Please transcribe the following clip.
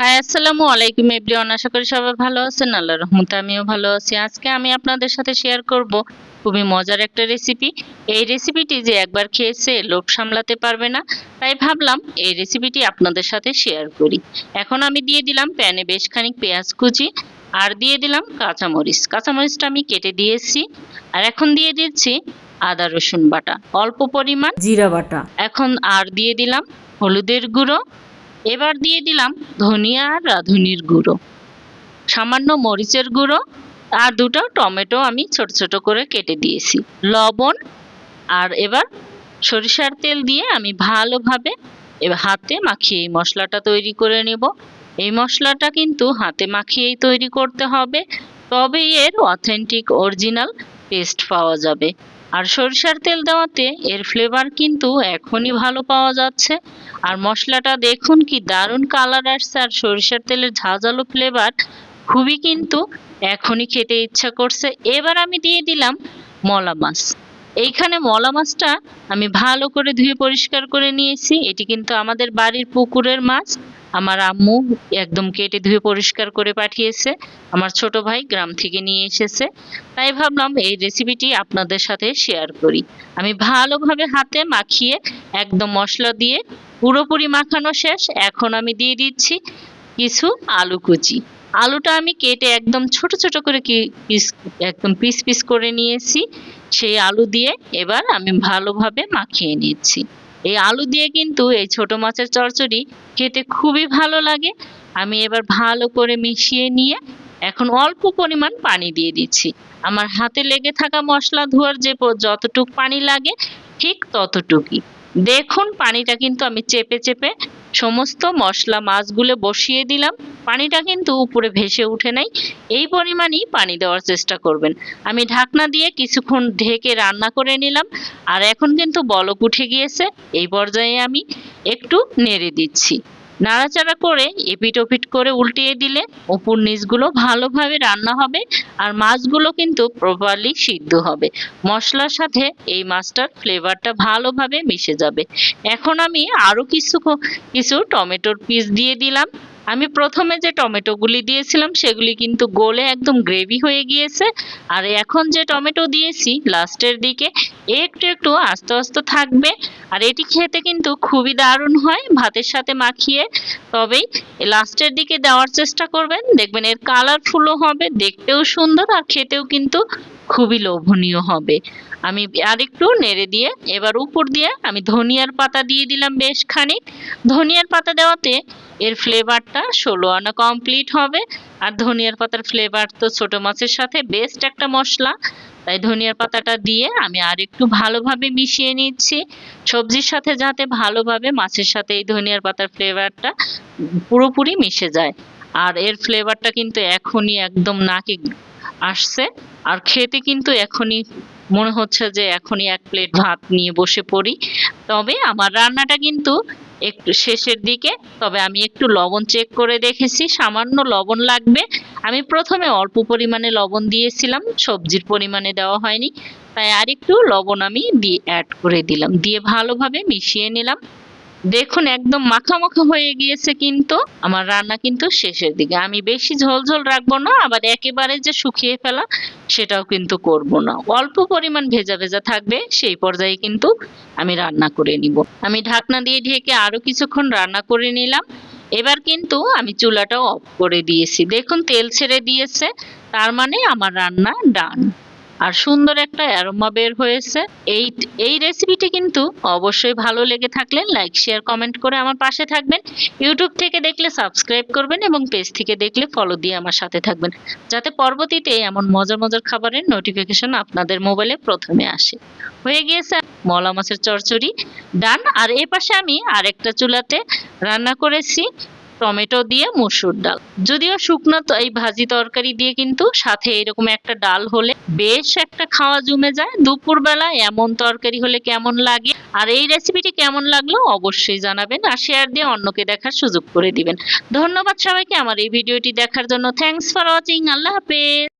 High আসসালামু আলাইকুম everyone. আশা করি সবাই ভালো আছেন। আল্লাহর রহমতে আমিও ভালো আছি। আজকে আমি আপনাদের সাথে শেয়ার করব খুবই মজার একটা রেসিপি এই রেসিপিটি যে একবার খেয়েছে লোভ সামলাতে পারবে না। তাই ভাবলাম এই রেসিপিটি আপনাদের সাথে শেয়ার করি। এখন আমি দিয়ে দিলাম প্যানে বেশ খানিক পেঁয়াজ কুচি আর দিয়ে দিলাম কাঁচামরিচ। কাঁচামরিচটা আমি কেটে দিয়েছি আর এখন দিয়ে দিচ্ছি আদা রসুন বাটা। অল্প পরিমাণ জিরা বাটা। এখন আর দিয়ে দিলাম হলুদের গুঁড়ো এবার দিয়ে দিলাম ধনিয়া আর রাঁধুনির গুঁড়ো। সামান্য মরিচের গুঁড়ো আর দুটো টমেটো আমি ছোট ছোট করে কেটে দিয়েছি। লবণ আর এবার সরিষার তেল দিয়ে আমি ভালোভাবে এবার হাতে মাখিয়ে এই মশলাটা তৈরি করে নেব। এই মশলাটা কিন্তু হাতে মাখিয়েই তৈরি করতে হবে, তবেই এর অথেন্টিক অরিজিনাল টেস্ট পাওয়া যাবে। আর সরিষার তেল দেওয়াতে এর ফ্লেভার কিন্তু এখনই ভালো পাওয়া যাচ্ছে। আর মশলাটা দেখুন কি দারুণ কালার আসছে, আর সরিষার তেলের ঝাঁঝালো ফ্লেভার খুবই কিন্তু এখনই খেতে ইচ্ছা করছে। এবার আমি দিয়ে দিলাম মলা মাছ। এইখানে মলা মাছটা আমি ভালো করে ধুয়ে পরিষ্কার করে নিয়েছি। এটি কিন্তু আমাদের বাড়ির পুকুরের মাছ। আমার আম্মু একদম কেটে ধুয়ে পরিষ্কার করে পাঠিয়েছে। আমার ছোট ভাই গ্রাম থেকে নিয়ে এসেছে। তাই ভাবলাম এই রেসিপিটি আপনাদের সাথে শেয়ার করি। আমি ভালোভাবে হাতে মাখিয়ে একদম মশলা দিয়ে পুরোপুরি মাখানো শেষ। এখন আমি দিয়ে দিচ্ছি কিছু আলু কুচি। আলুটা আমি কেটে একদম ছোট ছোট করে পিস একদম পিস পিস করে নিয়েছি। সেই আলু দিয়ে এবার আমি ভালোভাবে মাখিয়ে নিচ্ছি। এই আলু দিয়ে কিন্তু এই ছোট মাছের চচ্চড়ি খেতে খুবই ভালো লাগে। আমি এবার ভালো করে মিশিয়ে নিয়ে এখন অল্প পরিমাণ পানি দিয়ে দিচ্ছি। আমার হাতে লেগে থাকা মশলা ধোয়ার যে যতটুকু পানি লাগে, ঠিক ততটুকুই। দেখুন, পানিটা কিন্তু আমি চেপে চেপে সমস্ত মশলা মাছগুলো বসিয়ে দিলাম। পানিটা কিন্তু উপরে ভেসে উঠে নাই। এই পরিমাণই পানি দেওয়ার চেষ্টা করবেন। আমি ঢাকনা দিয়ে কিছুক্ষণ ঢেকে রান্না করে নিলাম। আর এখন কিন্তু বলক উঠে গিয়েছে। এই পর্যায়ে আমি একটু নেড়ে দিচ্ছি। নাড়াচাড়া করে এপিট ওপিট করে উল্টিয়ে দিলে উপর নিচগুলো ভালোভাবে রান্না হবে আর মাছগুলো কিন্তু প্রপারলি সিদ্ধ হবে। মশলার সাথে এই মাছটার ফ্লেভারটা ভালোভাবে মিশে যাবে। এখন আমি আরও কিছু কিছু টমেটোর পিস দিয়ে দিলাম। আমি প্রথমে যে টমেটোগুলি দিয়েছিলাম সেগুলি কিন্তু গলে একদম গ্রেভি হয়ে গিয়েছে। আর এখন যে টমেটো দিয়েছি লাস্টের দিকে একটু একটু আস্তে আস্তে থাকবে। আর এটি খেতে কিন্তু খুবই দারুণ হয়, ভাতের সাথে মাখিয়ে। তবেই লাস্টের দিকে দেওয়ার চেষ্টা করবেন। দেখবেন এর কালারফুলও হবে, দেখতেও সুন্দর আর খেতেও কিন্তু খুবই লোভনীয় হবে। আমি আরেকটু নেড়ে দিয়ে, এবার উপর দিয়ে আমি ধনিয়ার পাতা দিয়ে দিলাম বেশ খানিক। ধনিয়ার পাতা দেওয়াতে এর ফ্লেভারটা ষোলো আনা কমপ্লিট হবে। আর ধনিয়ার পাতার ফ্লেভার তো ছোট মাছের সাথে বেস্ট একটা মশলা। তাই ধনিয়ার পাতাটা দিয়ে আমি আর একটু ভালোভাবে মিশিয়ে নিচ্ছি। সবজির সাথে যাতে ভালোভাবে মাছের সাথে এই ধনিয়ার পাতার ফ্লেভারটা পুরোপুরি মিশে যায়। আর এর ফ্লেভারটা কিন্তু এখনই একদম নাকে আসছে। আর খেতে কিন্তু এখনই মনে হচ্ছে যে এখনই এক প্লেট ভাত নিয়ে বসে পড়ি। তবে আমার রান্নাটা কিন্তু একটু শেষের দিকে, তবে আমি একটু লবণ চেক করে দেখেছি, সামান্য লবণ লাগবে। আমি প্রথমে অল্প পরিমাণে লবণ দিয়েছিলাম, সবজির পরিমাণে দেওয়া হয়নি। তাই আর একটু লবণ আমি দিয়ে অ্যাড করে দিলাম। দিয়ে ভালোভাবে মিশিয়ে নিলাম। দেখুন, একদম মাখা মাখা হয়ে গিয়েছে কিন্তু। আমার রান্না কিন্তু শেষের দিকে। আমি বেশি ঝোল ঝোল রাখব না, আবার একেবারে যে শুকিয়ে ফেলা সেটাও কিন্তু করব না। অল্প পরিমাণ ভেজা ভেজা থাকবে, সেই পর্যায়ে কিন্তু আমি রান্না করে নিব। আমি ঢাকনা দিয়ে ঢেকে আরও কিছুক্ষণ রান্না করে নিলাম। এবার কিন্তু আমি চুলাটাও অফ করে দিয়েছি। দেখুন, তেল ছেড়ে দিয়েছে, তার মানে আমার রান্না ডান। আর সুন্দর একটা অ্যারোমা বের হয়েছে। এই এই রেসিপিটি কিন্তু অবশ্যই ভালো লেগে থাকলে লাইক শেয়ার কমেন্ট করে আমার পাশে থাকবেন। ইউটিউব থেকে দেখলে সাবস্ক্রাইব করবেন এবং পেজ থেকে দেখলে ফলো দিয়ে আমার সাথে থাকবেন। যাতে পরবর্তীতে এমন মজার মজার খাবারের নোটিফিকেশন আপনাদের মোবাইলে প্রথমে আসে। হয়ে গিয়েছে মলা মাছের চচ্চড়ি। ডান আর এ পাশে আমি আরেকটা চুলাতে রান্না করেছি। টমেটো দিয়ে মসুর ডাল। যদিও শুকনো তো, এই ভাজি তরকারি দিয়ে কিন্তু সাথে এরকম একটা ডাল হলে বেশ একটা খাওয়া জমে যায়। দুপুরবেলা এমন তরকারি হলে কেমন লাগে আর এই রেসিপিটি কেমন লাগল অবশ্যই জানাবেন আর শেয়ার দিয়ে অন্যকে দেখার সুযোগ করে দিবেন। ধন্যবাদ সবাইকে আমার এই ভিডিওটি দেখার জন্য। থ্যাংকস ফর ওয়াচিং আল্লাহ হাফেজ।